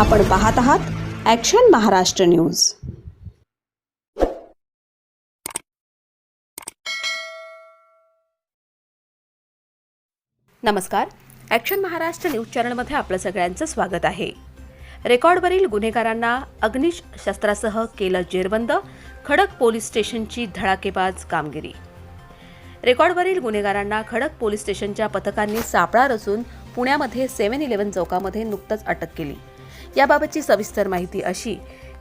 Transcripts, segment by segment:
आपण पाहत आहात ॲक्शन महाराष्ट्र न्यूज नमस्कार. ॲक्शन महाराष्ट्र न्यूज चॅनलमध्ये आपलं सगळ्यांचं स्वागत आहे. रेकॉर्डवरील गुन्हेगारांना अग्निश शस्त्रासह केलं जेरबंद खडक पोलीस स्टेशनची धडाकेबाज कामगिरी. रेकॉर्डवरील गुन्हेगारांना खडक पोलीस स्टेशनच्या पथकांनी सापळा रचून पुण्यामध्ये सेव्हन इलेव्हन चौकामध्ये नुकतंच अटक केली. याबाबतची सविस्तर माहिती अशी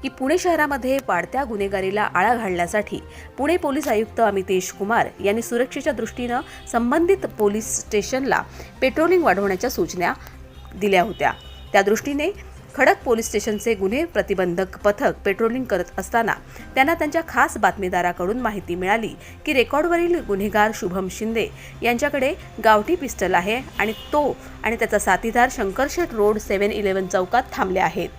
की पुणे शहरामध्ये वाढत्या गुन्हेगारीला आळा घालण्यासाठी पुणे पोलीस आयुक्त अमितेश कुमार यांनी सुरक्षेच्या दृष्टीनं संबंधित पोलीस स्टेशनला पेट्रोलिंग वाढवण्याच्या सूचना दिल्या होत्या. त्या दृष्टीने खडक पोलीस स्टेशनचे गुन्हे प्रतिबंधक पथक पेट्रोलिंग करत असताना त्यांना त्यांच्या खास बातमीदाराकडून माहिती मिळाली की रेकॉर्डवरील गुन्हेगार शुभम शिंदे यांच्याकडे गावठी पिस्टल आहे आणि तो आणि त्याचा साथीदार शंकरशेठ रोड सेव्हन इलेव्हन चौकात थांबले आहेत.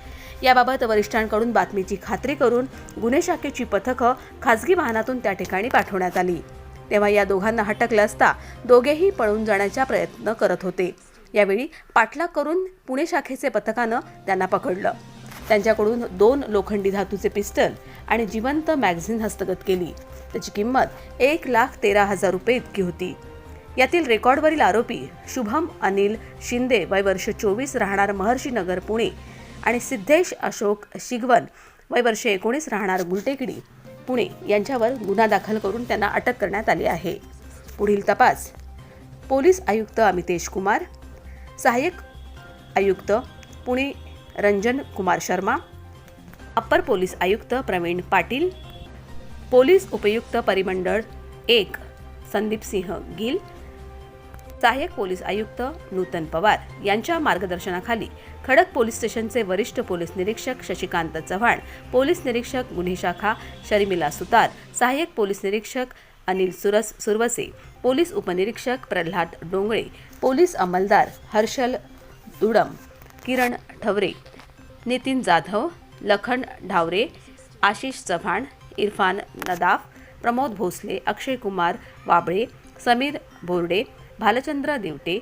याबाबत वरिष्ठांकडून बातमीची खात्री करून गुन्हे शाखेची पथकं खासगी वाहनातून त्या ठिकाणी पाठवण्यात आली. तेव्हा या दोघांना हटकलं असता दोघेही पळून जाण्याचा प्रयत्न करत होते. यावेळी पाठलाग करून पुणे शाखेचे पथकानं त्यांना पकडलं. त्यांच्याकडून दोन लोखंडी धातूचे पिस्टल आणि जिवंत मॅगझिन हस्तगत केली. त्याची किंमत एक लाख तेरा हजार रुपये इतकी होती. यातील रेकॉर्डवरील आरोपी शुभम अनिल शिंदे वय वर्ष चोवीस राहणार महर्षी नगर पुणे आणि सिद्धेश अशोक शिगवन वय वर्ष एकोणीस राहणार गुलटेकडी पुणे यांच्यावर गुन्हा दाखल करून त्यांना अटक करण्यात आली आहे. पुढील तपास पोलीस आयुक्त अमितेश कुमार सहाय्यक आयुक्त पुणे रंजन कुमार शर्मा अप्पर पोलीस आयुक्त प्रवीण पाटील पोलीस उपयुक्त परिमंडळ एक संदीप सिंह गिल सहाय्यक पोलीस आयुक्त नूतन पवार यांच्या मार्गदर्शनाखाली खडक पोलीस स्टेशनचे वरिष्ठ पोलीस निरीक्षक शशिकांत चव्हाण पोलीस निरीक्षक गुन्हे शाखा शर्मिला सुतार सहाय्यक पोलीस निरीक्षक अनिल सुरस सुरवसे पोलीस उपनिरीक्षक प्रल्हाद डोंगळे पोलीस अंमलदार हर्षल दुडम किरण ठवरे नितीन जाधव लखन ढावरे आशिष चव्हाण इरफान नदाफ प्रमोद भोसले अक्षय कुमार वाबळे समीर बोर्डे भालचंद्र दिवटे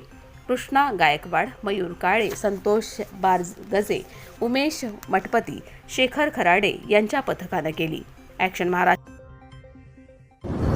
कृष्णा गायकवाड मयूर काळे संतोष बारगजे उमेश मठपती शेखर खराडे यांच्या पथकानं केली. ॲक्शन महाराष्ट्र